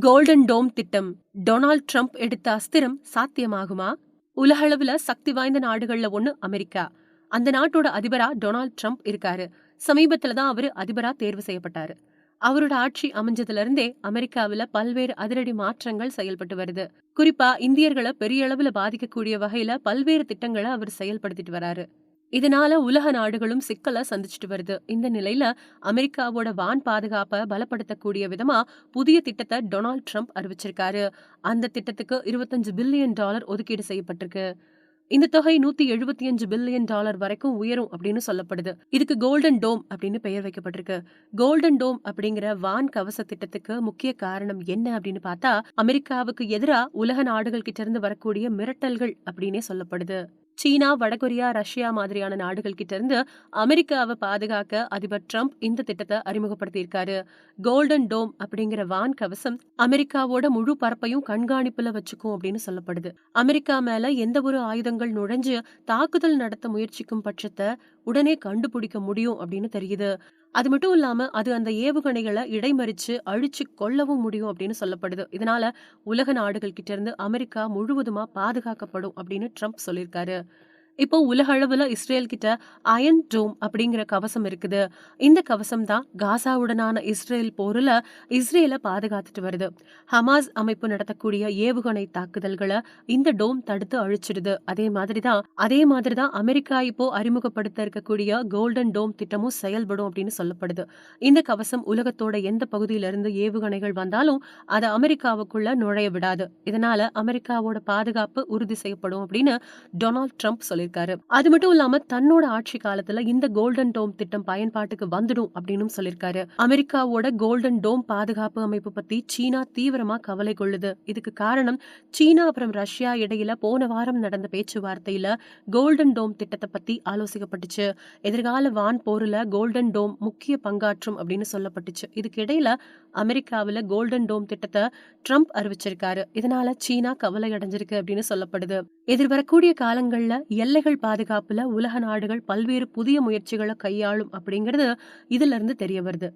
Golden dome திட்டம் Donald Trump எடுத்த அஸ்திரம் சாத்தியமாகுமா? உலகளவுல சக்தி வாய்ந்த நாடுகள்ல ஒண்ணு அமெரிக்கா. அந்த நாட்டோட அதிபரா டொனால்ட் ட்ரம்ப் இருக்காரு. சமீபத்துல தான் அவரு அதிபரா தேர்வு செய்யப்பட்டாரு. அவரோட ஆட்சி அமைஞ்சதுல இருந்தே அமெரிக்காவில பல்வேறு அதிரடி மாற்றங்கள் செயல்பட்டு வருது. குறிப்பா இந்தியர்களை பெரிய அளவுல பாதிக்கக்கூடிய வகையில பல்வேறு திட்டங்களை அவர் செயல்படுத்திட்டு வராரு. இதனால உலக நாடுகளும் சிக்கலை சந்திச்சுட்டு வருது. இந்த நிலையில அமெரிக்காவோட வான் பாதுகாப்பை பலப்படுத்தக்கூடிய விதமா புதிய திட்டத்தை டொனால்ட் ட்ரம்ப் அறிவிச்சிருக்காரு. அந்த திட்டத்துக்கு இருபத்தஞ்சு பில்லியன் டாலர் ஒதுக்கீடு செய்யப்பட்டிருக்கு. இந்த தொகை நூத்தி எழுபத்தி அஞ்சு பில்லியன் டாலர் வரைக்கும் உயரும் அப்படின்னு சொல்லப்படுது. இதுக்கு கோல்டன் டோம் அப்படின்னு பெயர் வைக்கப்பட்டிருக்கு. கோல்டன் டோம் அப்படிங்கிற வான் கவச திட்டத்துக்கு முக்கிய காரணம் என்ன அப்படின்னு பார்த்தா அமெரிக்காவுக்கு எதிராக உலக நாடுகள் கிட்ட இருந்து வரக்கூடிய மிரட்டல்கள் அப்படின்னே சொல்லப்படுது. சீனா வடகொரியா ரஷ்யா மாதிரியான நாடுகள் கிட்ட இருந்து அமெரிக்காவை பாதுகாக்க அதிபர் ட்ரம்ப் இந்த திட்டத்தை அறிமுகப்படுத்தியிருக்காரு. கோல்டன் டோம் அப்படிங்கிற வான் கவசம் அமெரிக்காவோட முழு பரப்பையும் கண்காணிப்புல வச்சுக்கும் அப்படின்னு சொல்லப்படுது. அமெரிக்கா மேல எந்த ஒரு ஆயுதங்கள் நுழைஞ்சு தாக்குதல் நடத்த முயற்சிக்கும் பட்சத்தை உடனே கண்டுபிடிக்க முடியும் அப்படின்னு தெரியுது. அது மட்டும் இல்லாம அது அந்த ஏவுகணைகளை இடைமறிச்சு அழிச்சு கொள்ளவும் முடியும் அப்படின்னு சொல்லப்படுது. இதனால உலக நாடுகள் கிட்ட இருந்து அமெரிக்கா முழுவதுமா பாதுகாக்கப்படும் அப்படின்னு ட்ரம்ப் சொல்லியிருக்காரு. இப்போ உலக அளவுல இஸ்ரேல் கிட்ட அயன் டோம் அப்படிங்கிற கவசம் இருக்குது. இந்த கவசம் தான் காசாவுடனான இஸ்ரேல் போரில் இஸ்ரேலை பாதுகாத்துட்டு வருது. ஹமாஸ் அமைப்பு நடத்தக்கூடிய ஏவுகணை தாக்குதல்களை இந்த டோம் தடுத்து அழிச்சிடுது. அதே மாதிரி தான் அதே மாதிரி தான் அமெரிக்கா இப்போ அறிமுகப்படுத்த இருக்கக்கூடிய கோல்டன் டோம் திட்டமும் செயல்படும் அப்படின்னு சொல்லப்படுது. இந்த கவசம் உலகத்தோட எந்த பகுதியிலிருந்து ஏவுகணைகள் வந்தாலும் அதை அமெரிக்காவுக்குள்ள நுழைய விடாது. இதனால அமெரிக்காவோட பாதுகாப்பு உறுதி செய்யப்படும் அப்படின்னு டொனால்ட் ட்ரம்ப் சொல்லி சொல்லியிருக்காரு. அது மட்டும் இல்லாம தன்னோட ஆட்சி காலத்துல இந்த கோல்டன் டோம் திட்டம் பயன்பாட்டுக்கு வந்துடும் அப்படின்னு சொல்லியிருக்காரு. அமெரிக்காவோட கோல்டன் டோம் பாதுகாப்பு அமைப்பு பத்தி சீனா தீவிரமா கவலை கொள்ளுது. இதுக்கு காரணம் சீனா அப்புறம் ரஷ்யா இடையில போன வாரம் நடந்த பேச்சுவார்த்தையில கோல்டன் டோம் திட்டத்தை பத்தி ஆலோசிக்கப்பட்டுச்சு. எதிர்கால வான் போர்ல கோல்டன் டோம் முக்கிய பங்காற்றும் அப்படின்னு சொல்லப்பட்டுச்சு. இதுக்கிடையில அமெரிக்காவில கோல்டன் டோம் திட்டத்தை ட்ரம்ப் அறிவிச்சிருக்காரு. இதனால சீனா கவலை அடைஞ்சிருக்கு அப்படின்னு சொல்லப்படுது. எதிர்வரக்கூடிய காலங்கள்ல எல்லைகள் பாதுகாப்புல உலக நாடுகள் பல்வேறு புதிய முயற்சிகளை கையாளும் அப்படிங்கிறது இதுல இருந்து தெரிய வருது.